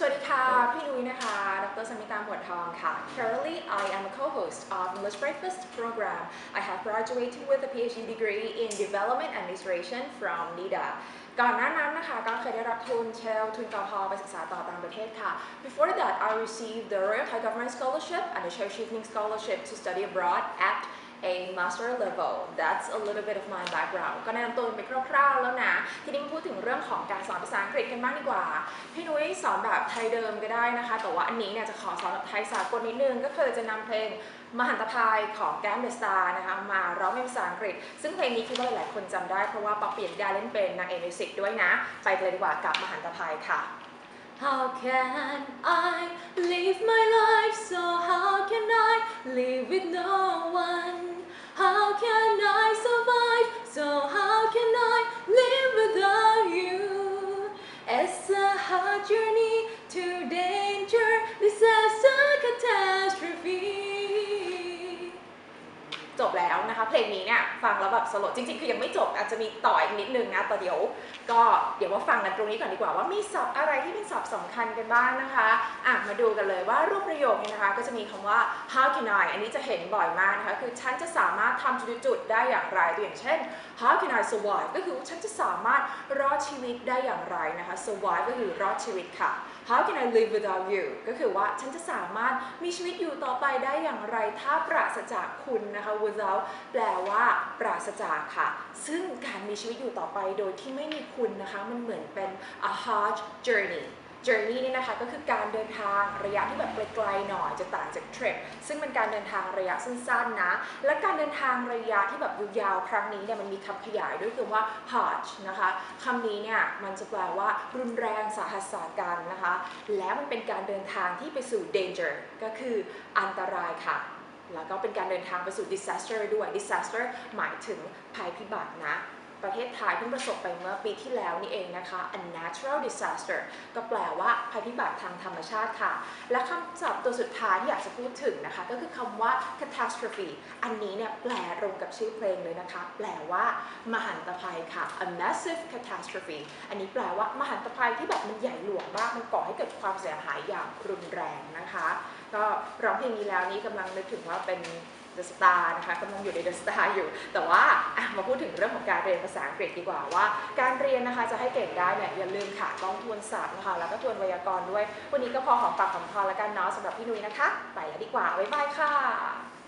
สวัสดีค่ะ พี่นุ้ยนะคะ ดรสมิตาหมวดทองค่ะ Currently I am a co-host of English Breakfast program I have graduated with a PhD degree in Development Administration from NIDA ก่อนหน้านั้นนะคะก็เคยได้รับทุนเชลทุนกอพไปศึกษาต่อต่างประเทศค่ะ Before that I received the Royal Thai Government Scholarship and the Shell Shifting Scholarship to study abroad at a master level that's a little bit of my background ก็แนะนำตัวไปคร่าวๆแล้วนะ ทีนี้มาพูดถึง เรื่องของการสอนภาษาอังกฤษกันบ้างดีกว่า พี่นุ้ยสอนแบบไทยเดิมก็ได้นะคะ แต่ว่าอันนี้เนี่ยจะขอสอนแบบไทยสากลนิดนึง ก็คือจะนำเพลงมหันตภายของแก้มเดอะสตาร์นะคะมาร้องเป็นภาษาอังกฤษ ซึ่งเพลงนี้คิดว่าหลายๆคนจำได้เพราะว่าป๊อปเปลี่ยนดาเล่นเป็นนางเอกมิวสิกด้วยนะ ไปกันเลยดีกว่ากับมหันตภายค่ะ How can I live my life? It's a hard journey to danger, disaster, catastrophe. จบแล้วนะคะ เพลงนี้เนี่ยฟังแล้วแบบสลดจริง ๆ คือยังไม่จบอาจจะมีต่ออีกนิดนึงนะแต่เดี๋ยว ก็เดี๋ยวว่าฟังกันตรงนี้ก่อนดีกว่าว่ามีศัพท์อะไรที่เป็นศัพท์สำคัญกันบ้างนะคะอะมาดูกันเลยว่ารูปประโยคนี้นะคะ ก็จะมีคำว่า how can I อันนี้จะเห็นบ่อยมากนะคะคือฉันจะสามารถทำจุดๆได้อย่างไรตัวอย่างเช่น how can I survive ก็คือฉันจะสามารถรอดชีวิตได้อย่างไรนะคะ survive ก็คือรอดชีวิตค่ะ how can I live without you ก็คือว่าฉันจะสามารถมีชีวิตอยู่ต่อไปได้อย่างไรถ้าปราศจากคุณนะคะ without แปลว่าปราศจากค่ะ ซึ่งการมีชีวิตอยู่ต่อไปโดยที่ไม่มีคุณนะคะ มันเหมือนเป็น a hard journey journey นี่นะคะก็คือการเดินทางระยะที่แบบไกลๆหน่อยจะต่างจาก trip ซึ่งเป็นการเดินทางระยะสั้นๆนะ และการเดินทางระยะที่แบบยาวๆครั้งนี้เนี่ยมันมีคำขยายด้วยคือว่า harsh นะคะคำนี้เนี่ยมันจะแปลว่ารุนแรงสาหัสสากันนะคะ แล้วมันเป็นการเดินทางที่ไปสู่ danger ก็คืออันตรายค่ะ แล้วก็เป็นการเดินทางไปสู่ disaster ด้วย disaster หมายถึงภัยพิบัตินะ ประเทศไทยเพิ่งประสบไปเมื่อปีที่แล้วนี่เองนะคะ a natural disaster ก็แปลว่าภัยพิบัติทางธรรมชาติค่ะ และคำศัพท์ตัวสุดท้ายที่อยากจะพูดถึงนะคะ ก็คือคำว่า catastrophe อันนี้เนี่ยแปลตรงกับชื่อเพลงเลยนะคะ แปลว่า มหันตภัยค่ะ a massive catastrophe อันนี้แปลว่ามหันตภัยที่แบบมันใหญ่หลวงมาก มันก่อให้เกิดความเสียหายอย่างรุนแรงนะคะ ก็ร้องเพลงนี้แล้วนี้กำลังนึกถึงว่าเป็นเดอะสตาร์นะคะกำลังอยู่ในเดอะสตาร์อยู่ แต่ว่ามาพูดถึงเรื่องของการเรียนภาษาอังกฤษดีกว่าว่า การเรียนนะคะจะให้เก่งได้เนี่ยอย่าลืมค่ะต้องทวนศัพท์นะคะแล้วก็ทวนไวยากรณ์ด้วย วันนี้ก็พอหอมปากหอมคอแล้วกันเนาะสำหรับพี่นุ้ยนะคะ ไปแล้วดีกว่าบ๊ายบายค่ะ